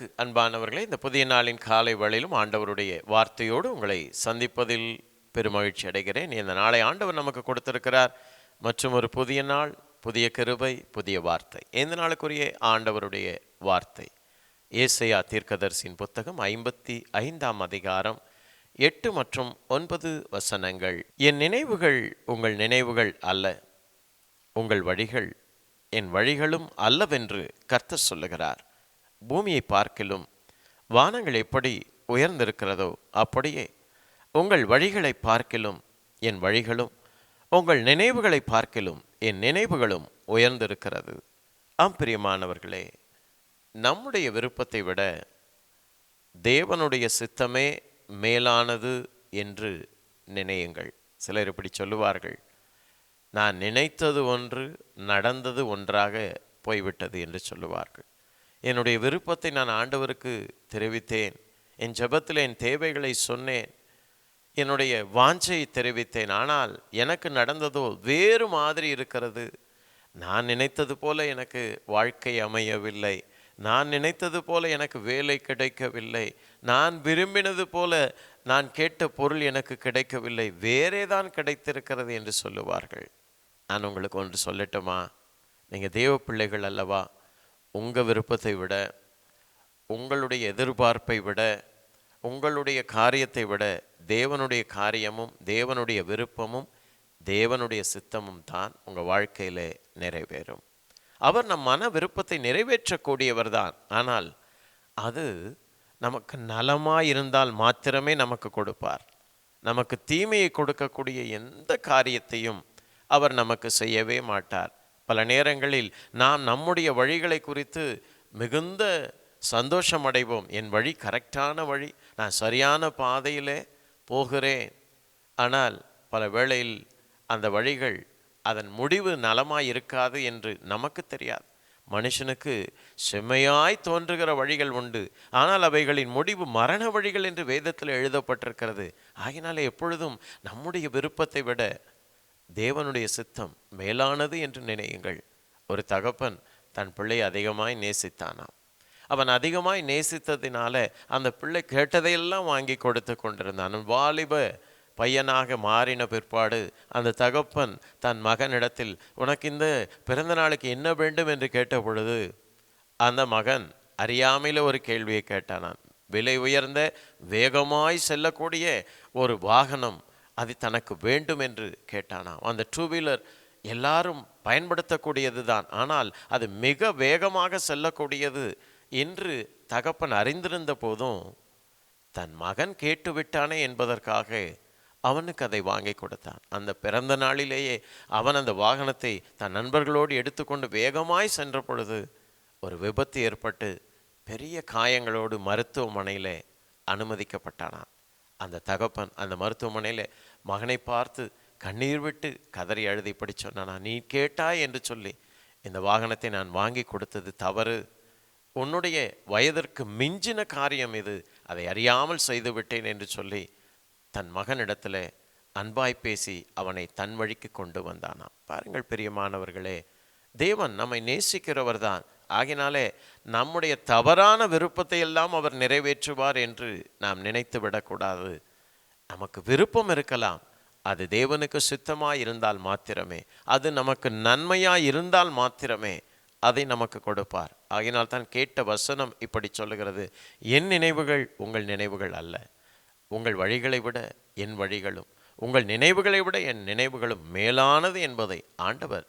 எனக்கு அன்பானவர்களே இந்த புதிய நாளின் காலை வழியிலும் ஆண்டவருடைய வார்த்தையோடு உங்களை சந்திப்பதில் பெருமகிழ்ச்சி அடைகிறேன். இந்த நாளை ஆண்டவர் நமக்கு கொடுத்திருக்கிறார். மற்றும் ஒரு புதிய நாள் புதிய கருவை புதிய வார்த்தை. இந்த நாளுக்குரிய ஆண்டவருடைய வார்த்தை. ஏசையா தீர்க்கதர்சின் புத்தகம் ஐம்பத்தி ஐந்தாம் அதிகாரம் எட்டு மற்றும் ஒன்பது வசனங்கள். என் நினைவுகள் உங்கள் நினைவுகள் அல்ல உங்கள் வழிகள் என் வழிகளும் அல்லவென்று கர்த்தர் சொல்லுகிறார். பூமியை பார்க்கிலும் வானங்கள் எப்படி உயர்ந்திருக்கிறதோ அப்படியே உங்கள் வழிகளை பார்க்கிலும் என் வழிகளும் உங்கள் நினைவுகளை பார்க்கிலும் என் நினைவுகளும் உயர்ந்திருக்கிறது. ஆம் பிரியமானவர்களே நம்முடைய விருப்பத்தை விட தேவனுடைய சித்தமே மேலானது என்று நினையுங்கள். சிலர் இப்படி சொல்லுவார்கள் நான் நினைத்தது ஒன்று நடந்தது ஒன்றாக போய்விட்டது என்று சொல்லுவார்கள். என்னுடைய விருப்பத்தை நான் ஆண்டவருக்கு தெரிவித்தேன். என் ஜெபத்தில் என் தேவைகளை சொன்னேன். என்னுடைய வாஞ்சையை தெரிவித்தேன். ஆனால் எனக்கு நடந்ததோ வேறு மாதிரி இருக்கிறது. நான் நினைத்தது போல எனக்கு வாழ்க்கை அமையவில்லை. நான் நினைத்தது போல எனக்கு வேலை கிடைக்கவில்லை. நான் விரும்பினது போல நான் கேட்ட பொருள் எனக்கு கிடைக்கவில்லை. வேறே தான் கிடைத்திருக்கிறது என்று சொல்லுவார்கள். நான் உங்களுக்கு ஒன்று சொல்லட்டுமா? நீங்கள் தேவ பிள்ளைகள் அல்லவா? உங்கள் விருப்பத்தை விட உங்களுடைய எதிர்பார்ப்பை விட உங்களுடைய காரியத்தை விட தேவனுடைய காரியமும் தேவனுடைய விருப்பமும் தேவனுடைய சித்தமும் தான் உங்கள் வாழ்க்கையிலே நிறைவேறும். அவர் நம் மன விருப்பத்தை நிறைவேற்றக்கூடியவர் தான். ஆனால் அது நமக்கு நலமாக இருந்தால் மாத்திரமே நமக்கு கொடுப்பார். நமக்கு தீமையை கொடுக்கக்கூடிய எந்த காரியத்தையும் அவர் நமக்கு செய்யவே மாட்டார். பல நேரங்களில் நாம் நம்முடைய வழிகளை குறித்து மிகுந்த சந்தோஷம் அடைவோம் என் வழி கரெக்டான வழி. நான் சரியான பாதையிலே போகிறேன். ஆனால் பல வேளையில் அந்த வழிகள் அதன் முடிவு நலமாய் இருக்காது என்று நமக்கு தெரியாது. மனுஷனுக்கு செம்மையாய் தோன்றுகிற வழிகள் உண்டு. ஆனால் அவைகளின் முடிவு மரண வழிகள் என்று வேதத்தில் எழுதப்பட்டிருக்கிறது. ஆகினாலே எப்பொழுதும் நம்முடைய விருப்பத்தை விட தேவனுடைய சித்தம் மேலானது என்று நினையுங்கள். ஒரு தகப்பன் தன் பிள்ளை அதிகமாய் நேசித்தானாம் அவன் அதிகமாய் நேசித்ததினால அந்த பிள்ளை கேட்டதையெல்லாம் வாங்கி கொடுத்து கொண்டிருந்தான். வாலிப பையனாக மாறின பிற்பாடு அந்த தகப்பன் தன் மகனிடத்தில் உனக்கு இந்த பிறந்த நாளுக்கு என்ன வேண்டும்? என்று கேட்ட பொழுது அந்த மகன் அறியாமையில் ஒரு கேள்வியை கேட்டானான். விலை உயர்ந்த வேகமாய் செல்லக்கூடிய ஒரு வாகனம் அது தனக்கு வேண்டும் என்று கேட்டானாம். அந்த டூ வீலர் எல்லாரும் பயன்படுத்தக்கூடியது தான். ஆனால் அது மிக வேகமாக செல்லக்கூடியது என்று தகப்பன் அறிந்திருந்த போதும் தன் மகன் கேட்டு விட்டானே என்பதற்காக அவனுக்கு அதை வாங்கி கொடுத்தான். அந்த பிறந்த நாளிலேயே அவன் அந்த வாகனத்தை தன் நண்பர்களோடு எடுத்துக்கொண்டு வேகமாய் சென்ற பொழுது ஒரு விபத்து ஏற்பட்டு பெரிய காயங்களோடு மருத்துவமனையில் அனுமதிக்கப்பட்டானான் அந்த தகப்பன் அந்த மருத்துவமனையில் மகனை பார்த்து கண்ணீர் விட்டு கதறி அழுதி இப்படி சொன்னானா நீ கேட்டாய் என்று சொல்லி இந்த வாகனத்தை நான் வாங்கி கொடுத்தது தவறு. உன்னுடைய வயதிற்கு மிஞ்சின காரியம் இது. அதை அறியாமல் செய்து விட்டேன் என்று சொல்லி தன் மகனிடத்தில் அன்பாய் பேசி அவனை தன் வழிக்கு கொண்டு வந்தானாம். பாருங்கள் பெரியமானவர்களே தேவன் நம்மை நேசிக்கிறவர் தான் ஆகினாலே நம்முடைய தவறான விருப்பத்தை எல்லாம் அவர் நிறைவேற்றுவார் என்று நாம் நினைத்து விடக்கூடாது. நமக்கு விருப்பம் இருக்கலாம். அது தேவனுக்கு சுத்தமாக இருந்தால் மாத்திரமே. அது நமக்கு நன்மையாக இருந்தால் மாத்திரமே. அதை நமக்கு கொடுப்பார். ஆகினால் தான் கேட்ட வசனம் இப்படி சொல்லுகிறது. என் நினைவுகள் உங்கள் நினைவுகள் அல்ல. உங்கள் வழிகளை விட என் வழிகளும் உங்கள் நினைவுகளை விட என் நினைவுகளும் மேலானது என்பதை ஆண்டவர்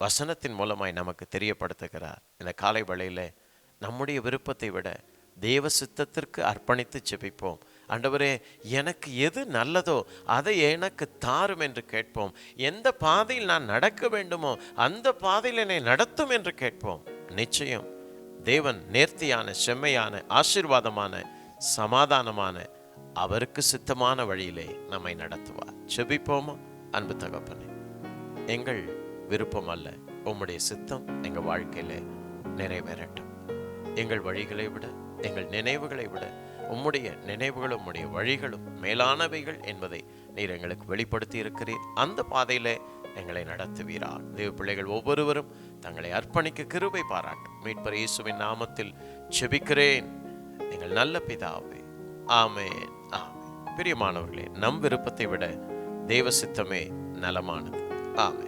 வசனத்தின் மூலமாய் நமக்கு தெரியப்படுத்துகிறார். இந்த காலை வேளையில் நம்முடைய விருப்பத்தை விட தேவ சித்தத்திற்கு அர்ப்பணித்து செபிப்போம் ஆண்டவரே எனக்கு எது நல்லதோ அதை எனக்கு தாரும் என்று கேட்போம். எந்த பாதையில் நான் நடக்க வேண்டுமோ அந்த பாதையில் என்னை நடத்தும் என்று கேட்போம். நிச்சயம் தேவன் நேர்த்தியான செம்மையான ஆசீர்வாதமான சமாதானமான அவருக்கு சித்தமான வழியிலே நம்மை நடத்துவார். செபிப்போமா அன்பு தகப்பனே எங்கள் விருப்பம் அல்ல உம்முடைய சித்தம் எங்கள் வாழ்க்கையில நிறைவேறட்டும். எங்கள் வழிகளை விட எங்கள் நினைவுகளை விட உம்முடைய நினைவுகளும் உம்முடைய வழிகளும் மேலானவைகள் என்பதை நீர் எங்களுக்கு வெளிப்படுத்தி இருக்கிறீர் அந்த பாதையில எங்களை நடத்துவீரார். தேவ பிள்ளைகள் ஒவ்வொருவரும் தங்களை அர்ப்பணிக்க கிருபை பாராட்டும். மீட்பர் இயேசுவின் நாமத்தில் செபிக்கிறேன். எங்கள் நல்ல பிதாவே ஆமே ஆமே பிரியமானவர்களே நம் விருப்பத்தை விட தேவ சித்தமே நலமானது. ஆமே